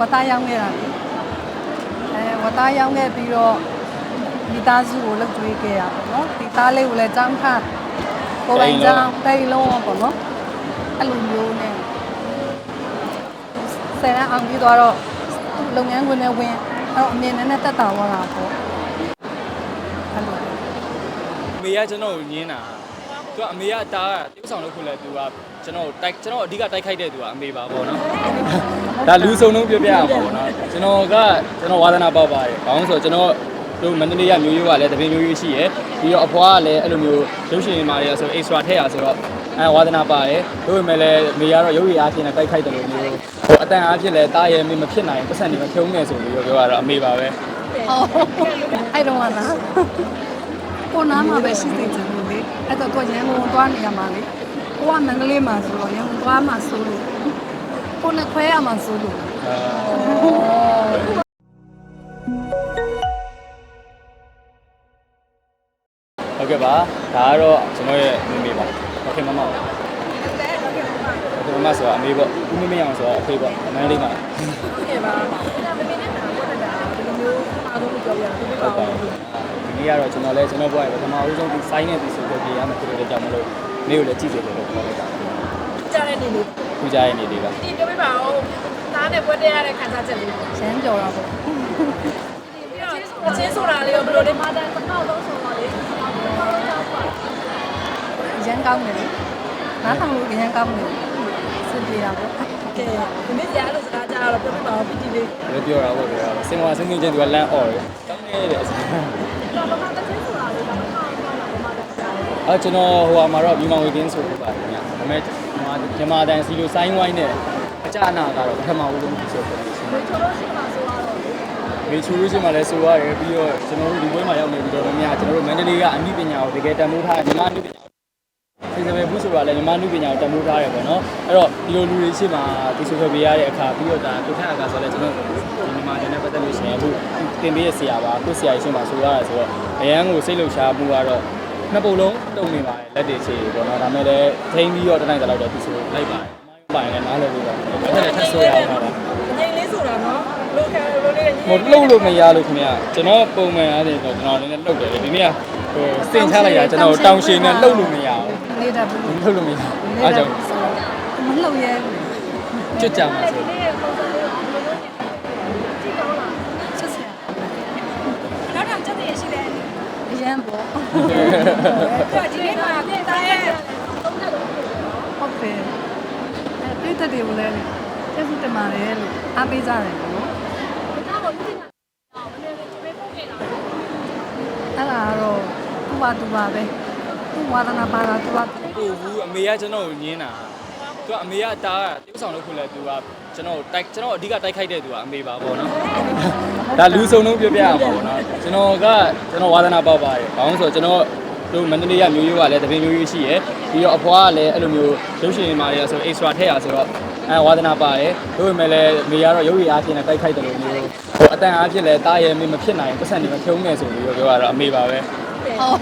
ဝတ်သားရောင်းခဲ့တာလေအဲဝတ်သားရောင်းခဲ့ပြီးတော့မိသားစုကိုလှုပ်ကြွေးခဲ့တာပေါ့နော်ဒီသားလေးကိုလည်းចောင်းခကိုယ်ပိုင်ចောင်းတိတ်လုံးပေါ့နော်အဲ့လိုမျိုးနဲ့ဆယ်ရန်အောင်ပြီးတော့လုပ်ငန်းခွင်နဲ့ဝင်အဲ့တော့အမြင်နဲ့တက်တာသွားတာပေါ့အဲ့လိုအမေကကျွန်တော်ကိုညင်းတာ သူကအမေကတားတိကျဆောင်လို့ခုလဲသူကကျွန်တော်တိုက်ကျွန်တော်အဓိကတိုက်ခိုက်တဲ့သူကအမေပါပေါ့နော်ဒါလူစုံလုံးပြပြရမှာပေါ့နော်ကျွန်တော်ကကျွန်တော်ဝါသနာပေါက်ပါတယ်ဘာလို့ဆိုတော့ကျွန်တော်တို့မန္တလေးကမျိုးရိုးကလည်းတပင်းမျိုးရိုးရှိရယ်ပြီးတော့အဖွားကလည်းအဲ့လိုမျိုးရုပ်ရှင်မာတွေဆို extra ထည့်ရဆိုတော့အဲဝါသနာပါတယ်တို့ပေမဲ့လည်းမေကတော့ရုပ်ရည်အားဖြင့်လည်းတိုက်ခိုက်တယ်လို့မျိုးဟိုအတန်အားဖြင့်လည်းတားရဲမေမဖြစ်နိုင်ပတ်စံနေမဖြုံးနေဆိုပြီးတော့ပြောရတော့အမေပါပဲအော်အဲ့တော့ကလားကိုနားမှာပဲရှိသေးတယ်လို့လေ အဲ့တော့သူကရန်ကုန်သွားနေရမှာလေကိုကမန္တလေးမှာဆိုတော့ရန်ကုန်သွားမှာဆိုလို့ကိုနဲ့ခွဲရမှာဆိုလို့ဟုတ်ကဲ့ပါဒါကတော့ကျွန်တော်ရဲ့မိမိပါဟုတ်ကဲ့မမပါဟုတ်ကဲ့မမဆိုတော့အမေပေါ့ဦးမမေအောင်ဆိုတော့အဖေပေါ့အမန်းလေးပါဟုတ်ကဲ့ပါ ပြောပြတာဒီလိုပါဒီနေ့ကတော့ကျွန်တော်လည်းကျွန်တော်ဘွားရဲ့ပထမဦးဆုံးဒီ sign နဲ့ဒီဆိုတော့ပြည်ရမယ်ဖြစ်တဲ့ကြောင့်မလို့နေ့ကိုလည်းကြည့်စေလို့ပြောလိုက်တာကြားတဲ့နေလို့ခုကြရဲ့နေ့လေးပါဒီပြောပြပါဦးသားနဲ့ပွဲတက်ရတဲ့ခံစားချက်လေးပြီးရမ်းကြော်တာပေါ့တော့အချင်းဆိုတာလေးကိုဘယ်လိုလဲမာတန်တစ်ခေါက်လုံးဆိုတော့လေရမ်းကောင်းတယ်လေနားထောင်လို့ရမ်းကောင်းတယ်စစ်ပြေတာပေါ့ကဲဒီနေ့ကြားလို့စကား ကြားတော့ပြောပြပါဦးပီတီလေးလည်းပြောတာပေါ့ဗျာစင်ဝါစင်ချင်းချင်းသူကလမ်းអော်တယ်တောင်းနေတယ်အစတော့ဘာမှတစ်ချင်းဆိုတာလေးတော့မဟုတ်ဘူးတော့ဘာမှတစ်ကြားတယ်အဲကျွန်တော်ဟိုဟာမှာတော့မိမောင်ဝေကင်းဆိုပြပါတယ်ညဒါပေမဲ့မြန်မာတန်စီလို sign wine နဲ့အကြအနာကတော့ပထမဦးဆုံးဒီဆိုဖြစ်နေရှင်ဘယ်ချိုးလို့ရှိမှဆိုတော့မေချူလို့ရှိမှလည်းဆိုရတယ်ပြီးတော့ကျွန်တော်တို့ဒီဘွဲမှာရောက်နေပြီးတော့များကျွန်တော်တို့မန္တလေးကအမှုပညာကိုတကယ်တန်ဖိုးထားတယ်မြန်မာအမှုပညာ စီစံမယ်ဘူးဆိုတာလည်းမြန်မာအမှုပညာကိုတန်ဖိုးထားတယ်ပေါ့နော်အဲ့တော့ဒီလိုလူတွေရှိမှဒီဆိုဖယ်ပေးရတဲ့အခါပြီးတော့ဒါကိုခန့်အခါဆိုလည်းကျွန်တော်ဒီမြန်မာကျန်တဲ့ပတ်သက်လို့ရှိရင်အခုတင်ပေးရဆရာပါကိုဆရာကြီးရှိမှဆိုရတယ်ဆိုတော့အရန်ကိုစိတ်လှုပ်ရှားမှုကတော့နှစ်ပုံလုံးတုံနေပါတယ်လက်တွေချေပေါ့နော်ဒါမဲ့လည်းထိန်းပြီးတော့တနိုင်တလောက်တော့ဒီဆိုလိုက်ပါတယ်ပိုင်လည်းနားလည်ပြီးတော့အဲ့ဒါလည်းထပ်ဆိုရအောင်ပါငိမ့်လေးဆိုတာနော်လိုခဲလိုလေးညဟိုလှုပ်လို့မရလို့ခင်ဗျာကျွန်တော်ပုံမှန်အားဖြင့်တော့ကျွန်တော်လည်းလှုပ်တယ်လေဒီနေ့ကဟိုစင်ချလိုက်ရကျွန်တော်တောင်ရှင်နဲ့လှုပ်လို့မရဘူး နေတတ်ဘူးလှုပ်လို့မရအားကြောင့်မလှုပ်ရဲကျွတ်ကြမှာဆိုလေးပုံစံလေးကိုဘယ်လိုလုပ်နေကြည့်တော့လားချစ်စရာနောက်တော့ချက်တည်းရှိတယ်အရန်ပေါ့သူကဒီနေ့မှာပြည့်သားရဲ့သုံးချက်လုံးဟုတ်တယ်အဲပြည့်တဲ့တွေကိုလည်းကျေးဇူးတင်ပါတယ်လို့အားပေးကြတယ်ပေါ့နော်ဒါတော့ဒီနေ့တော့မနေ့ကကျွေးပို့ခဲ့တာအဲ့ဒါကတော့သူ့ပါသူ့ပါပဲ သူ့ဝါသနာပါတာသူ့ပါသူကိုဘူးအမေကကျွန်တော်ကိုညင်းတာသူကအမေကတားတိကျဆောင်လို့ခုလဲသူကကျွန်တော်တိုက်ကျွန်တော်အဓိကတိုက်ခိုက်တဲ့သူကအမေပါပေါ့နော်ဒါလူစုံလုံးပြပြရမှာပေါ့နော်ကျွန်တော်ကကျွန်တော်ဝါသနာပေါက်ပါတယ်ဘာလို့ဆိုတော့ကျွန်တော်တို့မန္တလေးကမျိုးရိုးကလည်းတပင်းမျိုးရိုးရှိရယ်ပြီးတော့အဖွားကလည်းအဲ့လိုမျိုးရုပ်ရှင်မာတွေဆို extra ထည့်ရဆိုတော့အဲဝါသနာပါတယ်တို့ပေမဲ့လည်းမေကတော့ရုပ်ရည်အားဖြင့်လည်းတိုက်ခိုက်တယ်လို့မျိုးဟိုအတန်အားဖြင့်လည်းတားရဲမေမဖြစ်နိုင်ပတ်စံနေမဖြုံးနေဆိုပြီးတော့ပြောရတော့အမေပါပဲ အော်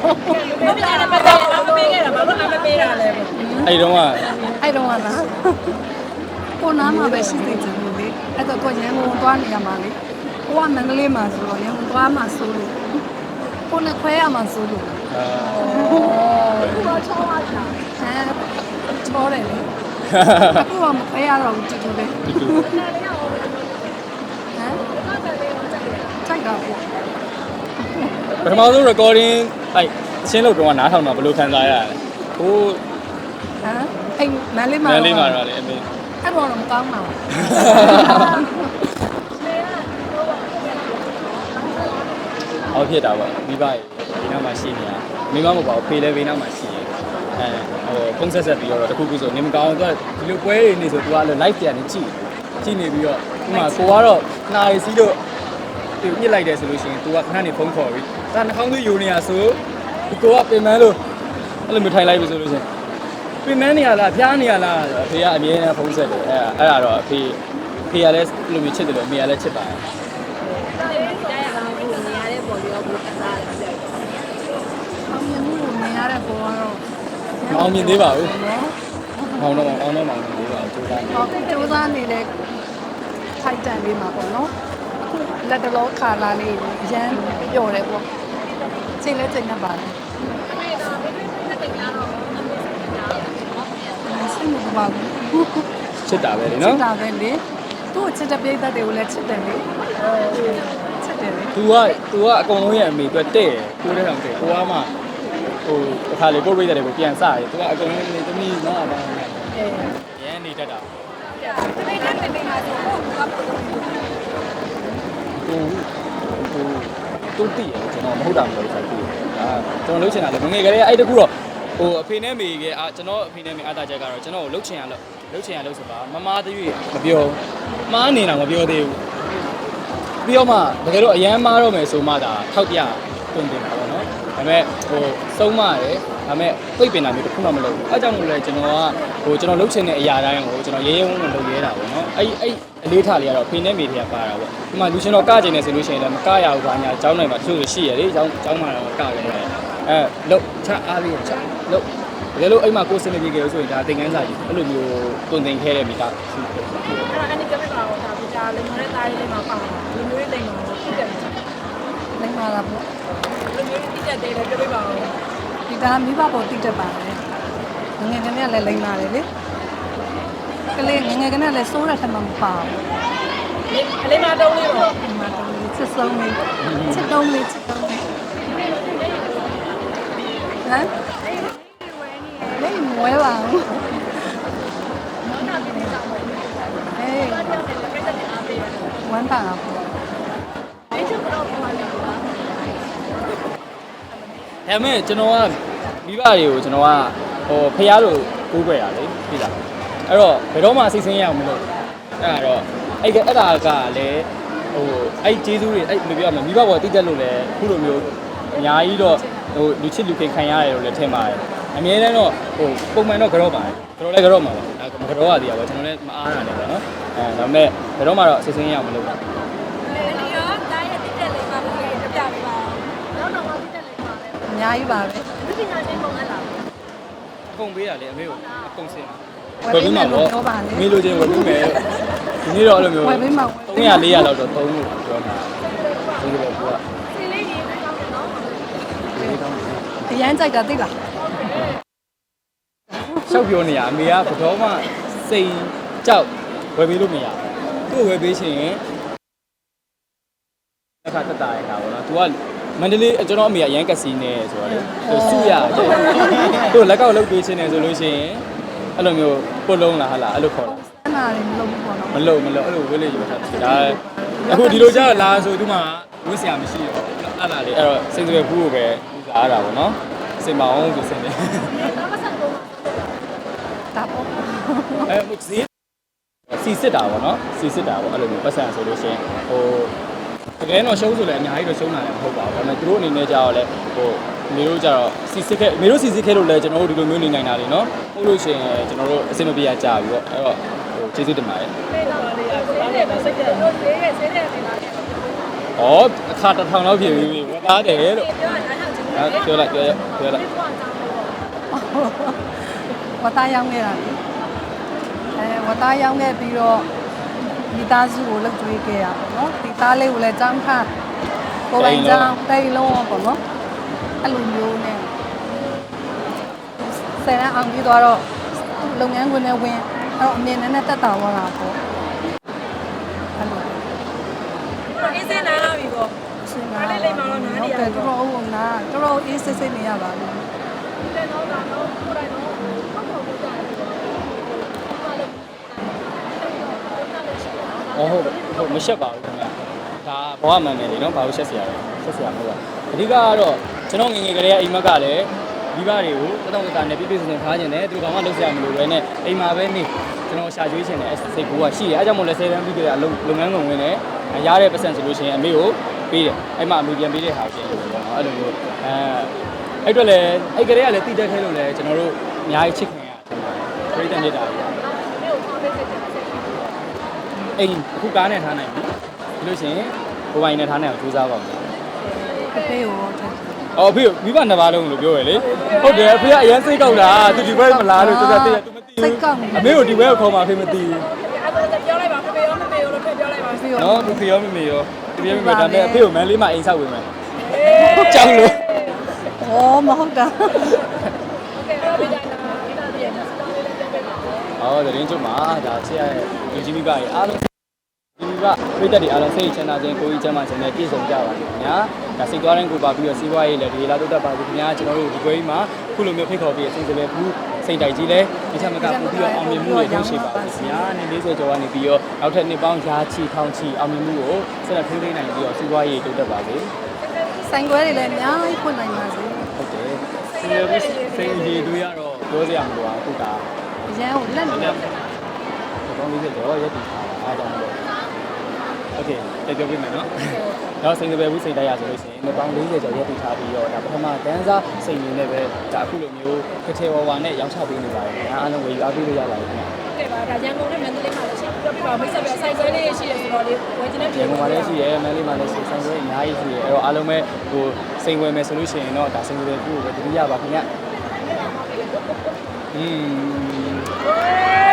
မပြတဲ့ပတ်သက်အောင်မပေးခဲ့တာဘာလို့အမပေးတာလဲပေါ့အဲ့တုန်းကအဲ့တော့ကလားကိုနားမှာပဲရှိသေးတယ်လို့လေအဲ့တော့ကိုရန်ကုန်သွားနေရမှာလေကိုကမန္တလေးမှာဆိုတော့ရန်ကုန်သွားမှာဆိုလို့ကိုနဲ့ခွဲရမှာဆိုလို့အာသူတော့ချောသွားတာအဲချောတယ်လေအခုကမခွဲရတော့ဘူးတူတူပဲ ဒီလို ဟမ် တော့တယ်လေးတော့ကြိုက်တယ် ထိုက်တာပေါ့ ပထမဆုံး recording အဲ့အချင်းလို့တော့နားထောင်တာဘယ်လိုခံစားရလဲဟိုဟမ်အဲ့မန္တလေးမှာမန်းလေးမှာတော့လေအမေအဲ့တော့တော့မကောင်းပါဘူးအောက်ဖြစ်တာပေါ့မိဘဒီနောက်မှာရှိနေတာမိမမဟုတ်ပါဘူးဖေလည်းဘေးနောက်မှာရှိရဲ့အဲဟိုဖုန်းဆက်ဆက်ပြီးတော့တခုခုဆိုနေမကောင်းတော့ဒီလိုပွဲတွေနေဆိုသူကလည်း live ပြန်နေကြည့်ကြည့်နေပြီးတော့ဥမာကိုကတော့နာရီစီးလို့သူညစ်လိုက်တယ်ဆိုလို့ရှိရင် तू ကခဏနေဖုန်းခေါ်ပြီး ဒါနှာခေါင်းသွေးယိုနေတာဆိုကိုကပင်မလို့အဲ့လိုမျိုးထိုင်လိုက်ပြီဆိုလို့ရှိရင်ပင်မနေရလားဖျားနေရလားအဖေကအမြဲတမ်းဖုန်းဆက်တယ်အဲ့အဲ့ဒါတော့အဖေဖေကလည်းလိုမျိုးချစ်တယ်လို့အမေကလည်းချစ်ပါတယ်ဒါလေးတိုင်းအောင်ကိုနေရတဲ့ပေါ်ရောဘူးကစားတယ်အောင်မြင်မှုကိုမြင်ရတဲ့ပုံကတော့မအောင်မြင်သေးပါဘူးနော်။အောင်တော့အောင်တော့မအောင်မြင်သေးပါဘူးကြိုးစားနေဟောစူးစမ်းနေလဲထိုက်တန်လေးမှာပေါ့နော်အခုလက်တလောခါလာလေးကိုအရန်ပျော်တယ်ပေါ့ ချိန်လဲချိန်နေပါတယ်စိတ်မပါဘူး ချစ်တာပဲလေ ချ နော် စ်တာပဲလေသူ့ကိုချစ်တဲ့ပြိတ္တတွေကိုလည်းချစ်တယ်လေချစ်တယ်လေ तू က तू ကအကုန်လုံးရဲ့အမေအတွက်တဲ့ကိုတဲ့ဆောင်တဲ့ကိုကမှဟိုတစ်ခါလေကိုရိတ်တဲ့ကိုပြန်စရတယ် तू ကအကုန်လုံးနေသမီးနော်အပါ အဲ ရန်နေတတ်တာ တနေ့တည်းတနေ့မှာဆိုတော့ကပ်လို့ သူသူသူတည်ရကျွန်တော်မဟုတ်တာမလို့ဆိုပြီးဒါကျွန်တော်လှုပ်ချင်တာလေငငယ်ကလေးအဲ့တကူတော့ဟိုအဖေနဲ့မေကအာကျွန်တော်အဖေနဲ့မေအားတာချက်ကတော့ကျွန်တော်ကိုလှုပ်ချင်ရလို့လှုပ်ချင်ရလို့ဆိုပါမမားသေးရွေးမပြောမားနေတာမပြောသေးဘူးပြီးတော့မှတကယ်တော့အရန်မားတော့မယ်ဆိုမှဒါထောက်ပြတွင်တင်တာပေါ့နော်ဒါပေမဲ့ဟိုစုံးမတယ်ဒါပေမဲ့ပြိတ်ပင်တာမျိုးတစ်ခုမှမလုပ်ဘူးအဲကြောင့်မို့လဲကျွန်တော်က ဟိုကျွန်တော်လှုပ်ချင်တဲ့အရာတိုင်းကိုကျွန်တော်ရဲရဲဝံ့ဝံ့လုပ်ရဲတာပေါ့နော်အဲ့အဲ့အလေးထားလေးကတော့ဖေနဲ့မေတွေကပါတာပေါ့ဒီမှာလူရှင်တော်ကကြင်နေဆိုလို့ရှိရင်လည်းမကရဘူးဘာညာအကြောင်းနိုင်မှာတချို့ဆိုရှိရလေအကြောင်းအကြောင်းမှတော့ကလည်းအဲလုတ်ချအားပြီးချလုတ်တကယ်လို့အိမ်မှာကိုယ်စနေပြေကြလို့ဆိုရင်ဒါသင်ခန်းစာကြီးအဲ့လိုမျိုးတွင်သင်ခဲ့တဲ့မိသားစုဖြစ်တယ်အဲ့တော့အနေကပြပါတော့ဒါပြကြလိမ်မတဲ့သားလေးမှာပါလူမျိုးတွေတိမ်မှာဖြစ်တယ်လိမ့်ပါလားပေါ့လူမျိုးတွေတိကျတယ်လည်းပြပါအောင်ဒီကမိဘပေါ်တိတက်ပါတယ် ငငယ်ကလေးကလည်းလိမ့်ပါတယ်လေကလေးငငယ်ကလေးကလည်းစိုးတဲ့ထက်မှမပါဘူးအလေးမတုံးလေးပေါ့ဒီမှာတော့ချစ်ဆုံးလေးချစ်တုံးလေးချစ်တုံးလေးဟမ်လေးမွဲပါဘူးအေးဝမ်းပါပါဒါပေမဲ့ကျွန်တော်ကမိဘတွေကိုကျွန်တော်က ဟိုဖះလို့ကိုးကွယ်ရလေပြီလားအဲ့တော့ဘယ်တော့မှစိတ်ဆင်းရအောင်မလုပ်အဲ့ဒါတော့အဲ့ကအဲ့ဒါကလည်းဟိုအဲ့ကျေးဇူးတွေအဲ့လိုပြောရမယ်မိဘဘောတိတက်လို့လည်းခုလိုမျိုးအများကြီးတော့ဟိုလူချစ်လူခင်ခံရတယ်လို့လည်းထင်ပါတယ်အများတန်းတော့ဟိုပုံမှန်တော့ကြော့ပါတယ်ကြော့လည်းကြော့မှာပါဒါမကြော့ရသေးတာပေါ့ကျွန်တော်လည်းမအားရတယ်ပေါ့နော်အဲဒါပေမဲ့ဘယ်တော့မှတော့စိတ်ဆင်းရအောင်မလုပ်ဘူးဒီရောသားရဲ့တိကျလိမ်မှာပြပြပြပါအောင်နောက်တော့တိကျလိမ်မှာပဲအများကြီးပါပဲလူပညာရှင်ပုံနဲ့လာအ ကုန်ပေးတာလေအမေကိုအကုန်စင်တာဝယ်ပေးမယ်လို့ပြောပါလေမေးလို့ချင်းဝယ်ပေးမယ်ဒီနေ့တော့အဲ့လိုမျိုးဝယ်ပေးမှာဝယ်ပေး300 400လောက်တော့သုံးလို့ပြောတာဒီလိုကစီလေးကြီးနဲ့ကြောင်းတယ်နော်ဒီကောင်းတယ်အရန်ကြိုက်တာသိလားရှောက်ပြောနေရအမေကဘတော်မှစိန်ကြောက်ဝယ်ပေးလို့မရသူ့ဝယ်ပေးချင်ရင်အခါတက်တာရတာပေါ့နော် तू က မန္တလေးကျွန်တော်အမေကရန်ကစီနေဆိုတော့လေသူစုရတယ်သူလက်ကောက်လုပ်ပေးချင်တယ်ဆိုလို့ရှိရင်အဲ့လိုမျိုးပုတ်လုံးလားဟာလားအဲ့လိုခေါ်တာအနာတွေမလုပ်ဘူးပေါ့နော်မလုံမလုံအဲ့လိုဝေးလေယူထားတယ်ဒါအခုဒီလိုကြတော့လာဆိုသူမှဝေးစရာမရှိတော့ဘူးအဲ့လားလေအဲ့တော့စိတ်တွေဘူးကိုပဲဥစားရတာပေါ့နော်စင်မအောင်သူစင်တယ်ဒါပေါ့အဲမှုဈေးစီစစ်တာပေါ့နော်စီစစ်တာပေါ့အဲ့လိုမျိုးပတ်စံဆိုလို့ရှိရင်ဟို တကယ်တော့ရှုံးဆိုလည်းအများကြီးတော့ရှုံးတာလည်းမဟုတ်ပါဘူးဒါပေမဲ့သူတို့အနေနဲ့ကြတော့လေဟိုမေတို့ကြတော့စီစစ်ခဲ့မေတို့စီစစ်ခဲ့လို့လည်းကျွန်တော်တို့ဒီလိုမျိုးနေနိုင်တာလေနော်ဟုတ်လို့ရှိရင်ကျွန်တော်တို့အဆင်မပြေရကြာပြီပေါ့အဲ့တော့ဟိုကျေးဇူးတင်ပါတယ်ပြေးတော့လေးကသားနဲ့စိတ်တယ်တို့လေးရဲ့ဆေးတဲ့နေလာတယ်ဩအခါတစ်ထောင်လောက်ဖြစ်ပြီဝတ်သားတယ်လို့ပြောတာအားချင်တယ်အဲပြောလိုက်ပြောရပြောလိုက်ဝတ်သားရောင်းခဲ့တာလေအဲဝတ်သားရောင်းခဲ့ပြီးတော့ မိသားစုကိုလှုပ်ကြွေးခဲ့ရပါတော့ဒီသားလေးကိုလည်းចောင်းခန့်ကိုယ်ပိုင်ចောင်းတိတ်လုံးပေါ့နော်အဲ့လိုမျိုးနဲ့ဆယ်တန်းအောင်ပြီးတော့လုပ်ငန်းခွင်နဲ့ဝင်အဲ့တော့အမြင်နဲ့တက်တာသွားတာပေါ့အဲ့လိုအေးစင်းနားလာပြီပေါ့ရှင်းနားတာလေးလိမ့်မှာတော့နားနေရဟုတ်တော့တယ်တော်တော်ဟုတ်နာတော်တော်အေးစစ်စစ်နေရပါဘူးလည်းတော့တော့ကိုယ်တိုင်တော့ဟုတ်ဟုတ်ကြတယ် ။ အော်ဟုတ်ဟုတ်မရှက်ပါဘူးခင်ဗျာ။ဒါဘဝမှန်တယ်လေနော်ဘာလို့ရှက်စရာလဲ။ရှက်စရာမဟုတ်ပါဘူး။အဓိကကတော့ကျွန်တော်ငယ်ငယ်ကလေးကအိမ်မက်ကလည်းမိဘတွေကိုတတောင့်တတာနဲ့ပြည့်ပြည့်စုံစုံထားခြင်းနဲ့သူကောင်မှလုပ်စရာမလိုပဲနဲ့အိမ်မှာပဲနေကျွန်တော်ရှာကျွေးခြင်းနဲ့စိတ်ကူကရှိတယ်။အဲကြောင့်မို့လဲဆယ်တန်းပြီးကြတဲ့အလုပ်လုပ်ငန်းကုန်ဝင်နဲ့ရတဲ့ပတ်စံဆိုလို့ရှိရင်အမေကိုပေးတယ်။အဲ့မှာအမေပြန်ပေးတဲ့ဟာရှိတယ်ပေါ့နော်။အဲ့လိုမျိုးအဲအဲ့တော့လေအဲ့ကလေးကလည်းတိတက်ခဲလို့လဲကျွန်တော်တို့အများကြီးချစ်ခင်ရတယ်။ပြိတ္တနေတာကြီး။ အိမ်အခုကားနဲ့ထားနိုင်ပြီပြီးလို့ရှိရင်ကိုယ်ပိုင်နဲ့ထားနိုင်အောင်ကြိုးစားပါဦးအဖေရောအော်အဖေမိဘနှစ်ပါးလုံးလို့ပြောရလေဟုတ်တယ်အဖေကအရင်စိတ်ကောက်တာသူဒီဘက်မလားလို့သူကသိတယ်သူမသိဘူးစိတ်ကောက်အမေကိုဒီဘက်ကိုခေါ်မှာအဖေမသိဘူးပြောလိုက်ပါမမေရောမမေရောလို့ပြောလိုက်ပါစီရောနော်သူစီရောမမေရောဒီဘက်မမေဒါပေမဲ့အဖေကိုမန်လေးမှာအိမ်ဆောက်ဝင်မယ်ကြောက်လို့ဩမဟုတ်တာအော်တရင်ကျမဒါဆရာရဲ့လူကြီးမိဘကြီးအားလုံး ဒီမိဘပြည်သက်တွေအားလုံးစိတ်ချမ်းသာခြင်းကိုယ်ကြီးချမ်းသာခြင်းနဲ့ပြည့်စုံကြပါစေခင်ဗျာဒါစိတ်သွားတဲ့ကိုပါပြီးတော့စီးပွားရေးလည်းဒီလာတော့တတ်ပါစေခင်ဗျာကျွန်တော်တို့ဒီပွဲကြီးမှာခုလိုမျိုးဖိတ်ခေါ်ပြီးအစဉ်စပဲဘူးစိတ်တိုက်ကြီးလဲဒီချက်မကပို့ပြီးတော့အောင်မြင်မှုတွေလုပ်ရှိပါစေခင်ဗျာနေ့40ကျော်ကနေပြီးတော့နောက်ထပ်နှစ်ပေါင်းရာချီထောင်ချီအောင်မြင်မှုကိုဆက်လက်ထိန်းသိမ်းနိုင်ပြီးတော့စီးပွားရေးတိုးတက်ပါစေဆိုင်ခွဲတွေလည်းအများကြီးဖွင့်နိုင်ပါစေဟုတ်တယ်စိတ်ရစိတ်ရည်တွေကတော့ပြောစရာမလိုပါဘူးဒါအရန်ကိုလက်နေတယ်ဘောင်းလေးတော့ရက်တည်ထားတာအားကြောင့်လို့ โอเคတက်ပြောပြမယ်နော်တော့စိန်ကပယ်ဘူးစိတ်တိုက်ရဆိုလို့ရှိရင်ပေါင်း40ကျော်ရက်တည်ထားပြီးတော့ဒါပထမတန်းစားစိန်ရင်းနဲ့ပဲဒါအခုလိုမျိုးကထဲဝါဝါနဲ့ရောင်းချပေးနေပါတယ်ခင်ဗျာအားလုံးဝယ်ယူအားပေးလို့ရပါတယ်ခင်ဗျာ โอเคပါဒါရန်ကုန်နဲ့မန္တလေးမှာလည်းရှိပြောပြပါမိတ်ဆက်ပြဆိုင်ဆွဲလေးရှိတယ်ဆိုတော့လေဝယ်ချင်တဲ့ ဒီမှာလည်းရှိရဲမန်းလေးမှာလည်းရှိဆိုင်ပွဲအများကြီးရှိရဲအဲ့တော့အားလုံးပဲဟိုစိန်ဝယ်မယ်ဆိုလို့ရှိရင်တော့ဒါစိန်ကပယ်ဘူးကိုပဲတတိယပါခင်ဗျာอืม